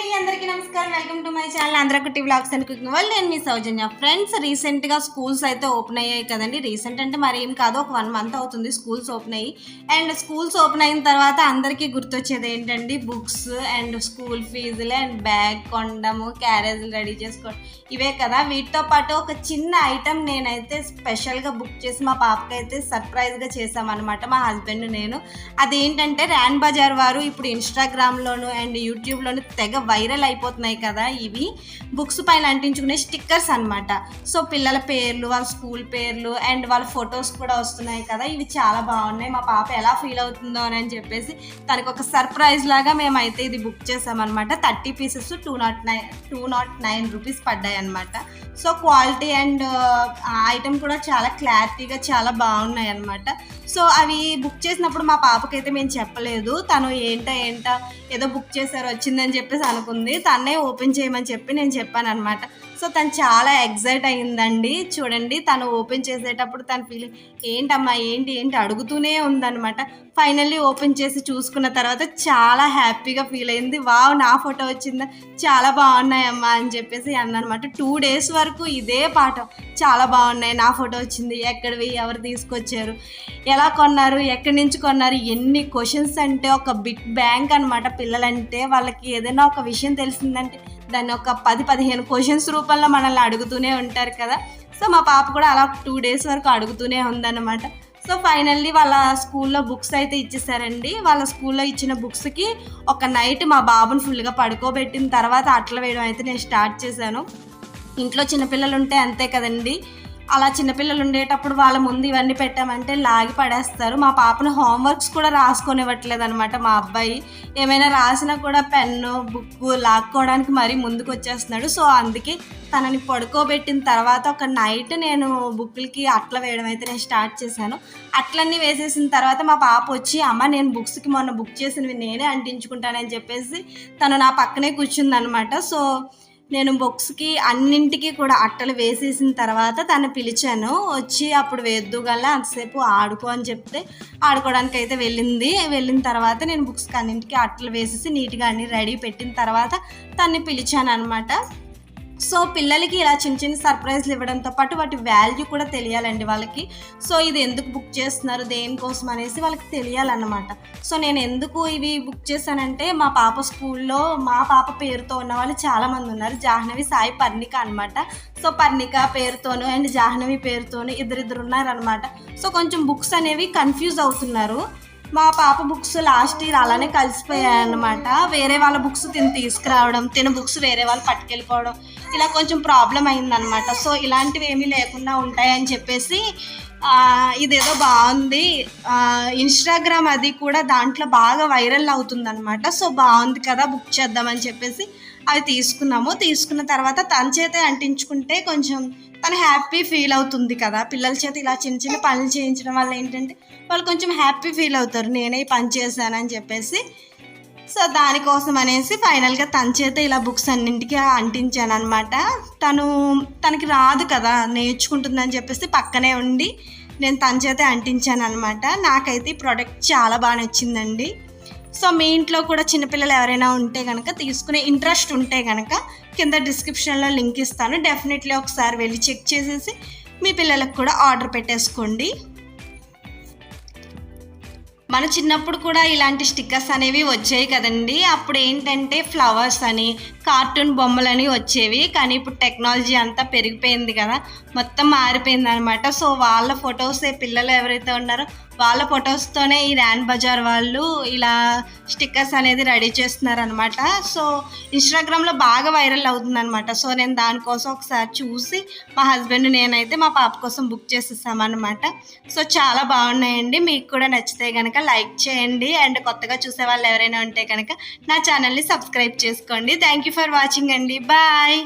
any అందరికీ నమస్కారం. Welcome to my channel Andhrakutti vlogs and cooking వాళ్ళు నేను మీ సౌజన్య. ఫ్రెండ్స్ రీసెంట్గా స్కూల్స్ అయితే ఓపెన్ అయ్యాయి కదండి. రీసెంట్ అంటే మరి ఏం కాదు ఒక వన్ మంత్ అవుతుంది స్కూల్స్ ఓపెన్ అయ్యి. అండ్ స్కూల్స్ ఓపెన్ అయిన తర్వాత అందరికీ గుర్తొచ్చేది ఏంటండి? బుక్స్ అండ్ స్కూల్ ఫీజులు అండ్ బ్యాగ్ కొనడము క్యారేజ్లు రెడీ చేసుకోవడం. ఇవే కదా. వీటితో పాటు ఒక చిన్న ఐటమ్ నేనైతే స్పెషల్గా బుక్ చేసి మా పాపకి అయితే సర్ప్రైజ్గా చేసామన్నమాట మా హస్బెండ్ నేను. అదేంటంటే ర్యాన్ బజార్ వారు ఇప్పుడు ఇన్స్టాగ్రామ్లోను అండ్ యూట్యూబ్లోను తెగ వైరల్ అయిపోతున్నాయి కదా ఇవి. బుక్స్ పైన అంటించుకునే స్టిక్కర్స్ అన్నమాట. సో పిల్లల పేర్లు వాళ్ళ స్కూల్ పేర్లు అండ్ వాళ్ళ ఫొటోస్ కూడా వస్తున్నాయి కదా. ఇవి చాలా బాగున్నాయి. మా పాప ఎలా ఫీల్ అవుతుందో అని చెప్పేసి తనకు ఒక సర్ప్రైజ్ లాగా మేమైతే ఇది బుక్ చేసామన్నమాట. Thirty pieces two not nine two not nine rupees పడ్డాయి అనమాట సో క్వాలిటీ అండ్ ఐటమ్ కూడా చాలా క్లారిటీగా చాలా బాగున్నాయి అనమాట సో అవి బుక్ చేసినప్పుడు మా పాపకైతే మేము చెప్పలేదు. తను ఏంటో ఏంటో ఏదో బుక్ చేశారు వచ్చిందని చెప్పేసి అనుకుంది. తన్నే ఓపెన్ చేయమని చెప్పి నేను చెప్పాను అనమాట సో తను చాలా ఎగ్జైట్ అయిందండి చూడండి తను ఓపెన్ చేసేటప్పుడు తన ఫీలింగ్ ఏంటమ్మా ఏంటి ఏంటి? అడుగుతూనే ఉందన్నమాట. ఫైనల్లీ ఓపెన్ చేసి చూసుకున్న తర్వాత చాలా హ్యాపీగా ఫీల్ అయింది. వావ్ నా ఫోటో వచ్చిందా? చాలా బాగున్నాయమ్మా అని చెప్పేసి అన్నమాట. టూ డేస్ వరకు ఇదే పాఠం. చాలా బాగున్నాయి నా ఫోటో వచ్చింది. ఎక్కడివి ఎవరు తీసుకొచ్చారు? ఎలా కొన్నారు? ఎక్కడి నుంచి కొన్నారు? ఎన్ని క్వశ్చన్స్ అంటే ఒక బిగ్ బ్యాంక్ అనమాట పిల్లలంటే వాళ్ళకి ఏదైనా ఒక విషయం తెలిసిందంటే దాన్ని ఒక పది పదిహేను క్వశ్చన్స్ రూపంలో మనల్ని అడుగుతూనే ఉంటారు కదా. సో మా పాప కూడా అలా టూ డేస్ వరకు అడుగుతూనే ఉందన్నమాట. సో ఫైనల్లీ వాళ్ళ స్కూల్లో బుక్స్ అయితే ఇచ్చేసారండి. వాళ్ళ స్కూల్లో ఇచ్చిన బుక్స్కి ఒక నైట్ మా బాబుని ఫుల్గా పడుకోబెట్టిన తర్వాత అట్ల వేయడం అయితే నేను స్టార్ట్ చేశాను. ఇంట్లో చిన్నపిల్లలు ఉంటే అంతే కదండి. అలా చిన్నపిల్లలు ఉండేటప్పుడు వాళ్ళ ముందు ఇవన్నీ పెట్టామంటే లాగి పడేస్తారు. మా పాపను హోంవర్క్స్ కూడా రాసుకొనివ్వట్లేదు అనమాట మా అబ్బాయి. ఏమైనా రాసినా కూడా పెన్ను బుక్ లాక్కోవడానికి మరీ ముందుకు వచ్చేస్తున్నాడు సో అందుకే తనని పడుకోబెట్టిన తర్వాత ఒక నైట్ నేను బుక్లకి అట్ల వేయడం అయితే నేను స్టార్ట్ చేశాను. అట్లన్నీ వేసేసిన తర్వాత మా పాప వచ్చి అమ్మ నేను బుక్స్కి మొన్న బుక్ చేసినవి నేనే అంటించుకుంటానని చెప్పేసి తను నా పక్కనే కూర్చుందనమాట సో నేను బుక్స్కి అన్నింటికి కూడా అట్టలు వేసేసిన తర్వాత తను పిలిచాను వచ్చి అప్పుడు వేద్దుగల అంతసేపు ఆడుకో అని చెప్తే ఆడుకోవడానికి అయితే వెళ్ళింది. వెళ్ళిన తర్వాత నేను బుక్స్కి అన్నింటికి అట్టలు వేసేసి నీట్గా అన్ని రెడీ పెట్టిన తర్వాత తన్ని పిలిచాను అనమాట సో పిల్లలకి ఇలా చిన్న చిన్న సర్ప్రైజ్లు ఇవ్వడంతో పాటు వాటి వాల్యూ కూడా తెలియాలండి వాళ్ళకి. సో ఇది ఎందుకు బుక్ చేస్తున్నారు? దేనికోసం అనేసి వాళ్ళకి తెలియాలన్నమాట. సో నేను ఎందుకు ఇవి బుక్ చేశానంటే మా పాప స్కూల్లో మా పాప పేరుతో ఉన్న వాళ్ళు చాలామంది ఉన్నారు. జాహ్నవి సాయి పర్ణిక అనమాట సో పర్ణిక పేరుతోను అండ్ జాహ్నవి పేరుతోను ఇద్దరిద్దరు ఉన్నారనమాట సో కొంచెం బుక్స్ అనేవి కన్ఫ్యూజ్ అవుతున్నారు. మా పాప బుక్స్ లాస్ట్ ఇయర్ అలానే కలిసిపోయాయి అనమాట వేరే వాళ్ళ బుక్స్ తిని తీసుకురావడం తిన బుక్స్ వేరే వాళ్ళు పట్టుకెళ్ళిపోవడం ఇలా కొంచెం ప్రాబ్లం అయిందనమాట సో ఇలాంటివి ఏమీ లేకుండా ఉంటాయని చెప్పేసి ఇదేదో బాగుంది. ఇన్స్టాగ్రామ్ అది కూడా దాంట్లో బాగా వైరల్ అవుతుందన్నమాట. సో బాగుంది కదా బుక్ చేద్దామని చెప్పేసి అది తీసుకున్నాము. తీసుకున్న తర్వాత తన చేతే అంటించుకుంటే కొంచెం తను హ్యాపీ ఫీల్ అవుతుంది కదా. పిల్లల చేత ఇలా చిన్న చిన్న పనులు చేయించడం వల్ల ఏంటంటే వాళ్ళు కొంచెం హ్యాపీ ఫీల్ అవుతారు. నేనే పని చేశానని చెప్పేసి. సో దానికోసం అనేసి ఫైనల్గా తన చేత ఇలా బుక్స్ అన్నింటికి అంటించాను అనమాట తను తనకి రాదు కదా. నేర్చుకుంటుందని చెప్పేసి పక్కనే ఉండి నేను తన చేతే అంటించాను అనమాట నాకైతే ఈ ప్రోడక్ట్ చాలా బాగా నచ్చిందండి. సో మీ ఇంట్లో కూడా చిన్నపిల్లలు ఎవరైనా ఉంటే కనుక తీసుకునే ఇంట్రెస్ట్ ఉంటే కనుక కింద డిస్క్రిప్షన్లో లింక్ ఇస్తాను. డెఫినెట్లీ ఒకసారి వెళ్ళి చెక్ చేసేసి మీ పిల్లలకు కూడా ఆర్డర్ పెట్టేసుకోండి. మన చిన్నప్పుడు కూడా ఇలాంటి స్టిక్కర్స్ అనేవి వచ్చాయి కదండి. అప్పుడు ఏంటంటే ఫ్లవర్స్ అని కార్టూన్ బొమ్మలని వచ్చేవి. కానీ ఇప్పుడు టెక్నాలజీ అంతా పెరిగిపోయింది కదా. మొత్తం మారిపోయింది అనమాట సో వాళ్ళ ఫొటోస్ పిల్లలు ఎవరైతే ఉన్నారో వాళ్ళ ఫొటోస్తోనే ఈ ర్యాన్ బజార్ వాళ్ళు ఇలా స్టిక్కర్స్ అనేది రెడీ చేస్తున్నారు అనమాట సో ఇన్స్టాగ్రామ్లో బాగా వైరల్ అవుతుందనమాట సో నేను దానికోసం ఒకసారి చూసి మా హస్బెండ్ నేనైతే మా పాప కోసం బుక్ చేసేసామన్నమాట. సో చాలా బాగున్నాయండి. మీకు కూడా నచ్చితే కనుక కనుక లైక్ చేయండి అండ్ కొత్తగా చూసే వాళ్ళు ఎవరైనా ఉంటే కనుక నా ఛానల్ని సబ్స్క్రైబ్ చేసుకోండి. థ్యాంక్ యూ ఫర్ వాచింగ్ అండి. బాయ్